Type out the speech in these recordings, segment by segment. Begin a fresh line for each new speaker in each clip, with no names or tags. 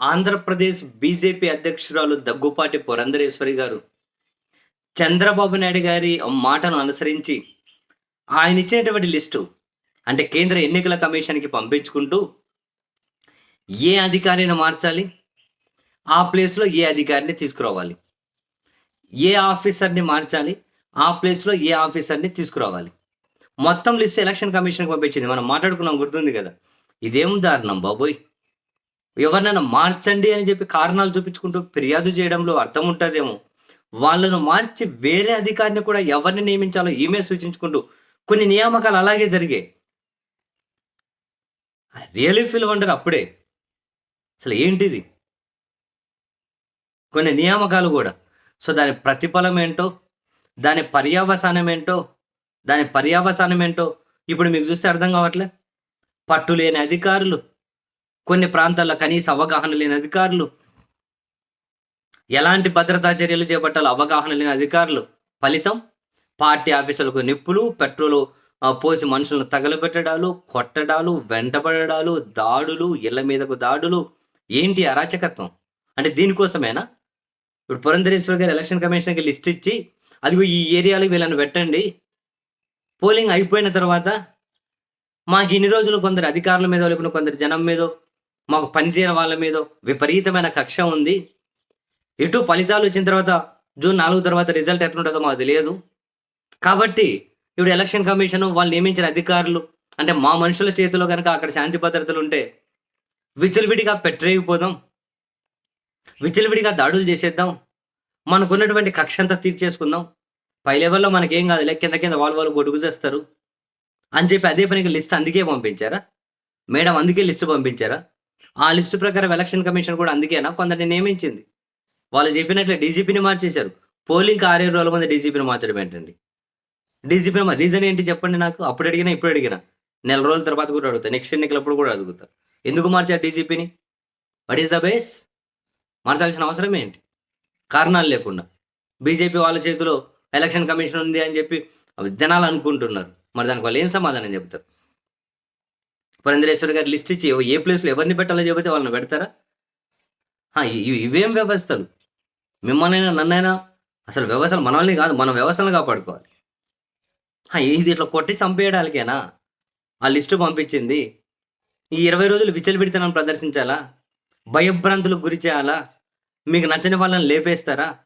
Andhra Pradesh BJP అధ్యక్షురాలు దగ్గుపాటి పురంధరేశ్వరి గారు చంద్రబాబు నాయుడు గారి మాటను అనుసరించి ఆయన ఇచ్చినటువంటి లిస్టు అంటే కేంద్ర ఎన్నికల కమిషన్కి పంపించుకుంటూ ఏ అధికారిని మార్చాలి? ఆ ప్లేస్లో ఏ అధికారిని తీసుకురావాలి? ఏ ఆఫీసర్ని మార్చాలి? ఆ ప్లేస్లో ఏ ఆఫీసర్ని తీసుకురావాలి? మొత్తం లిస్ట్ ఎలక్షన్ కమిషన్కి పంపించింది. మనం మాట్లాడుకున్నాం గుర్తుంది కదా ఇదేం దారుణం బాబోయ్! ఎవరినైనా మార్చండి అని చెప్పి కారణాలు చూపించుకుంటూ ఫిర్యాదు చేయడంలో అర్థం ఉంటుందేమో. వాళ్ళను మార్చి వేరే అధికారిని కూడా ఎవరిని నియమించాలో ఈమె సూచించుకుంటూ కొన్ని నియామకాలు అలాగే జరిగాయి. రియలీ ఫీల్ వండర్ అప్పుడే. అసలు ఏంటిది? కొన్ని నియామకాలు కూడా. సో దాని ప్రతిఫలం ఏంటో దాని పర్యావసానం ఏంటో దాని పర్యావసానం ఏంటో ఇప్పుడు మీకు చూస్తే అర్థం కావట్లే? పట్టు లేని అధికారులు కొన్ని ప్రాంతాల్లో కనీస అవగాహన లేని అధికారులు. ఎలాంటి భద్రతా చర్యలు చేపట్టాలో అవగాహన లేని అధికారులు. ఫలితం పార్టీ ఆఫీసులకు నిప్పులు పెట్రోలు పోసి మనుషులను తగలబెట్టడాలు కొట్టడాలు వెంటబడడాలు దాడులు ఇళ్ళ మీదకు దాడులు. ఏంటి అరాచకత్వం? అంటే దీనికోసమేనా? ఇప్పుడు పురంధరేశ్వర గారు ఎలక్షన్ కమిషన్కి లిస్ట్ ఇచ్చి అదిగో ఈ ఏరియాలో వీళ్ళని పెట్టండి. పోలింగ్ అయిపోయిన తర్వాత మాకు ఇన్ని రోజులు కొందరు అధికారుల మీద లేకపోతే కొందరు జనం మీదో మాకు పనిచేయని వాళ్ళ మీద విపరీతమైన కక్ష ఉంది. ఇటు ఫలితాలు వచ్చిన తర్వాత జూన్ నాలుగు తర్వాత రిజల్ట్ ఎట్లుంటుందో మాకు తెలియదు. కాబట్టి ఇప్పుడు ఎలక్షన్ కమిషన్ వాళ్ళు నియమించిన అధికారులు అంటే మా మనుషుల చేతిలో కనుక అక్కడ శాంతి భద్రతలు ఉంటే విచ్చలవిడిగా పెట్టరేగిపోదాం. విచ్చలవిడిగా దాడులు చేసేద్దాం. మనకున్నటువంటి కక్ష అంతా తీర్చేసుకుందాం పై లెవెల్లో మనకేం కాదులే కింద కింద వాళ్ళు వాళ్ళు గొడుగు చేస్తారు. అని చెప్పి అదే పనికి లిస్ట్ అందుకే పంపించారా? మేడం అందుకే లిస్ట్ పంపించారా? ఆ లిస్టు ప్రకారం ఎలక్షన్ కమిషన్ కూడా అందుకేనా? కొందరిని నియమించింది. వాళ్ళు చెప్పినట్లే డీజీపీని మార్చేశారు. పోలింగ్ ఆరేడు రోజుల మంది డీజీపీని మార్చడం ఏంటండి? డీజీపీ రీజన్ ఏంటి చెప్పండి నాకు? అప్పుడు అడిగినా ఇప్పుడు అడిగినా. నెల రోజుల తర్వాత కూడా అడుగుతా. నెక్స్ట్ ఎన్నికలప్పుడు కూడా అడుగుతా. ఎందుకు మార్చారు డీజీపీని? వాట్ ఈస్ ద బేస్ మార్చాల్సిన అవసరం ఏంటి? కారణాలు లేకుండా. బీజేపీ వాళ్ళ చేతిలో ఎలక్షన్ కమిషన్ ఉంది అని చెప్పి జనాలు అనుకుంటున్నారు. మరి దానికి వాళ్ళు ఏం సమాధానం చెప్తారు? పురంధరేశ్వర్ గారు లిస్ట్ ఇచ్చి ఏ ప్లేస్లో ఎవరిని పెట్టాలో చెబితే వాళ్ళని పెడతారా? ఇవేం వ్యవస్థలు? మిమ్మల్నైనా నన్నైనా అసలు వ్యవస్థలు మనల్ని కాదు మన వ్యవస్థలను కాపాడుకోవాలి. ఇది ఇట్లా కొట్టి చంపేయడానికేనా? ఆ లిస్టు పంపించింది. ఈ ఇరవై రోజులు విచ్చలవిడితనం ప్రదర్శించాలా? భయభ్రాంతులకు గురి చేయాలా? మీకు నచ్చని వాళ్ళని లేపేస్తారా?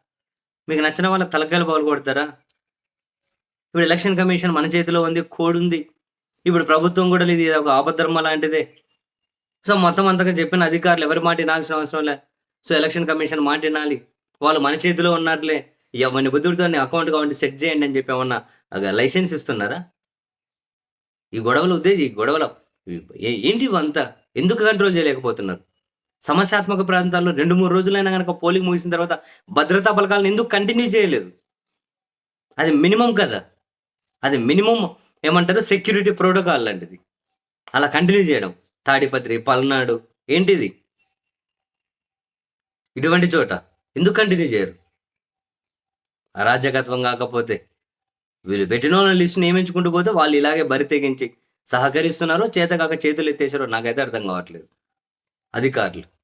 మీకు నచ్చిన వాళ్ళ తలకాయలు పగలు కొడతారా? ఇప్పుడు ఎలక్షన్ కమిషన్ మన చేతిలో ఉంది కోడ్ ఉంది ఇప్పుడు ప్రభుత్వం కూడా లేదు ఇది ఒక ఆపద్ధర్మ లాంటిదే. సో మొత్తం అంతగా చెప్పిన అధికారులు ఎవరి మాట వినాల్సిన అవసరం లే. సో ఎలక్షన్ కమిషన్ మాట వినాలి. వాళ్ళు మన చేతిలో ఉన్నారులే. ఎవరిని బుద్ధుడితో అకౌంట్ కావండి సెట్ చేయండి అని చెప్పి ఏమన్నా లైసెన్స్ ఇస్తున్నారా? ఈ గొడవలు ఉద్దేశం ఈ గొడవలు. ఏంటి ఇవంతా ఎందుకు కంట్రోల్ చేయలేకపోతున్నారు? సమస్యాత్మక ప్రాంతాల్లో రెండు మూడు రోజులైనా కనుక పోలింగ్ ముగిసిన తర్వాత భద్రతా బలగాలను ఎందుకు కంటిన్యూ చేయలేదు? అది మినిమం కదా. అది మినిమం ఏమంటారు? సెక్యూరిటీ ప్రోటోకాల్ లాంటిది. అలా కంటిన్యూ చేయడం. తాడిపత్రి పల్నాడు ఏంటిది? ఇటువంటి చోట ఎందుకు కంటిన్యూ చేయరు? అరాజకత్వం కాకపోతే వీళ్ళు పెట్టిన వాళ్ళ లిస్ట్ నియమించుకుంటూ పోతే వాళ్ళు ఇలాగే బరి తెగించి సహకరిస్తున్నారో చేతకాక చేతులు ఎత్తేసారో నాకైతే అర్థం కావట్లేదు. అధికారులు.